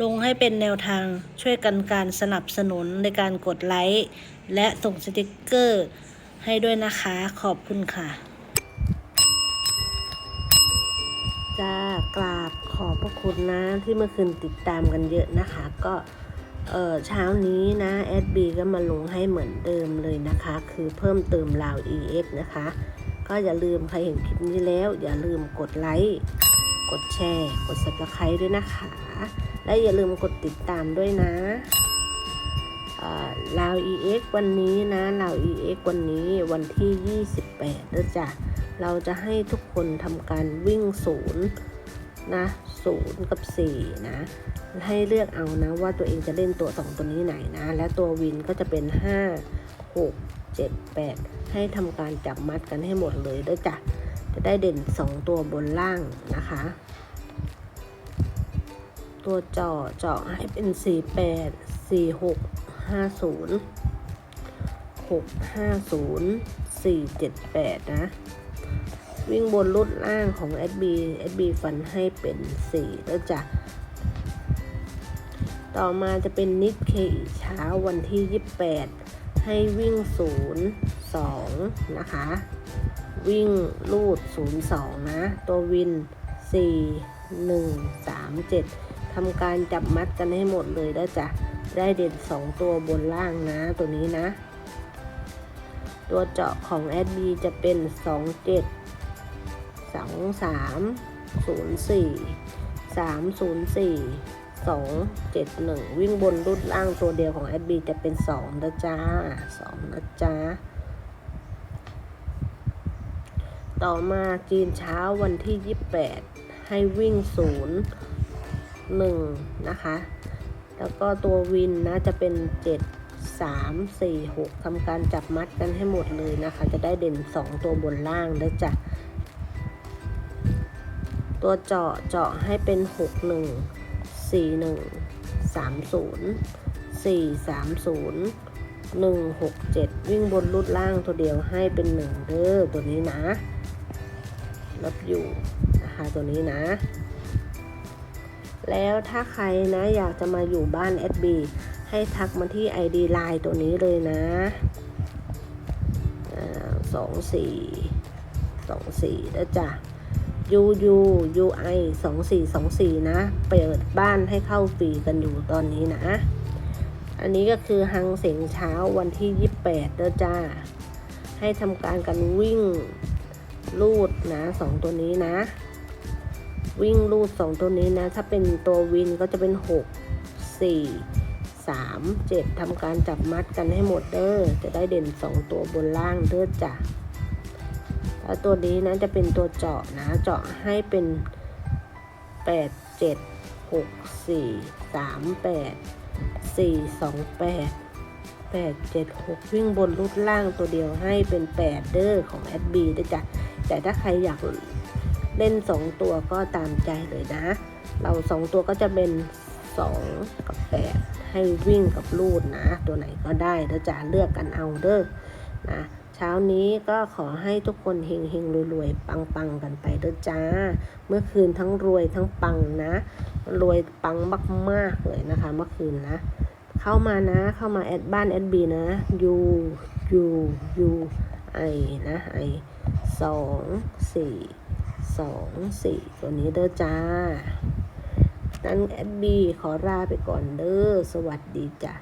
ลงให้เป็นแนวทางช่วยกันการสนับสนุนในการกดไลค์และส่งสติกเกอร์ให้ด้วยนะคะขอบคุณค่ะจ้ากราบขอบพระคุณนะที่เมื่อคืนติดตามกันเยอะนะคะ ก็เออเช้านี้นะแอดบีก็มาลงให้เหมือนเดิมเลยนะคะ คือเพิ่มเติมราว EX นะคะ ก็อย่าลืมใครเห็นคลิปนี้แล้ว อย่าลืมกดไลค์ กดแชร์ กด subscribe ด้วยนะคะ และอย่าลืมกดติดตามด้วยนะลาว EX วันนี้นะลาว EX วันนี้วันที่ 28แล้วจ้ะเราจะให้ทุกคนทำการวิ่งศูนย์นะศูนย์กับสี่นะ ให้เลือกเอานะว่าตัวเองจะเล่นตัวสองตัวนี้ไหนนะ และตัววินก็จะเป็นห้าหกเจ็ดแปดให้ทำการจับมัดกันให้หมดเลยด้วยจ้ะ จะได้เด่นสองตัวบนล่างนะคะ ตัวเจาะเจาะให้เป็นสี่แปดสี่หกห้าศูนย์หกห้าศูนย์สี่เจ็ดแปดนะ วิ่งบนรุดล่างของ SB SB ฟันให้เป็น 4 แล้วจ้ะต่อมาจะเป็นนิดเคเช้าวันที่ 28 ให้วิ่ง 0 2 นะคะ วิ่งลูด 0 2 นะ ตัววิน 4 1 3 7 ทำการจับมัดกันให้หมดเลยแล้วจ้ะ ได้เด่น 2 ตัวบนล่างนะ ตัวนี้นะ ตัวเจาะของ SB จะเป็น 2 7สองสามศูนย์สี่สามศูนย์สี่สองเจ็ดหนึ่งวิ่งบนรุดล่างตัวเดียวของแอดบีจะเป็นสองนะจ้าสองนะจ้า ต่อมาจีนเช้าวันที่ยี่แปดให้วิ่งศูนย์หนึ่งนะคะ แล้วก็ตัววินนะจะเป็นเจ็ดสามสี่หกทำการจับมัดกันให้หมดเลยนะคะ จะได้เด่นสองตัวบนล่างนะจ๊ะตัวเจาะเจาะให้เป็น 6 1 4 1 3 0 4 3 0 1 6 7 วิ่งบนรุดล่างตัวเดียวให้เป็น 1 เด้อตัวนี้นะ รับอยู่นะคะตัวนี้นะ แล้วถ้าใครนะอยากจะมาอยู่บ้าน SB ให้ทักมาที่ ID Line ตัวนี้เลยนะสองสี่สองสี่แล้วจ้ะ U U U I สองสี่สองสี่นะ เปิดบ้านให้เข้าฟรีกันอยู่ตอนนี้นะ อันนี้ก็คือฮังเสียงเช้าวันที่ยี่แปดเด้อจ้า ให้ทำการกันวิ่ง ลูด นะสองตัวนี้นะ วิ่งลูดสองตัวนี้นะ ถ้าเป็นตัววินก็จะเป็นหกสี่สามเจ็ดทำการจับมัดกันให้หมดเด้อจะได้เด่นสองตัวบนล่างเด้อจ้ะแล้วตัวนี้นะจะเป็นตัวเจาะนะเจาะให้เป็น8 7 6 4 3 8 4 2 8 8 7 6วิ่งบนรูดล่างตัวเดียวให้เป็น8เด้อของแอดบีด้จ้ะ แต่ถ้าใครอยากเล่น 2 ตัวก็ตามใจเลยนะ เรา 2 ตัวก็จะเป็น 2 กับ 8 ให้วิ่งกับรูดนะ ตัวไหนก็ได้เด้อจ้ะเลือกกันเอาเด้อนะเช้านี้ก็ขอให้ทุกคนเฮงเฮงรวยๆ ปังๆ กันไปเด้อจ้า เมื่อคืนทั้งรวยทั้งปังนะ รวยปังมากๆเลยนะคะ เมื่อคืนนะ เข้ามานะเข้ามาแอดบ้านแอดบีนะ U U U I นะ I สองสี่สองสี่ตัวนี้เด้อจ้านั้นแอดบีขอลาไปก่อนเด้อสวัสดีจ้ะ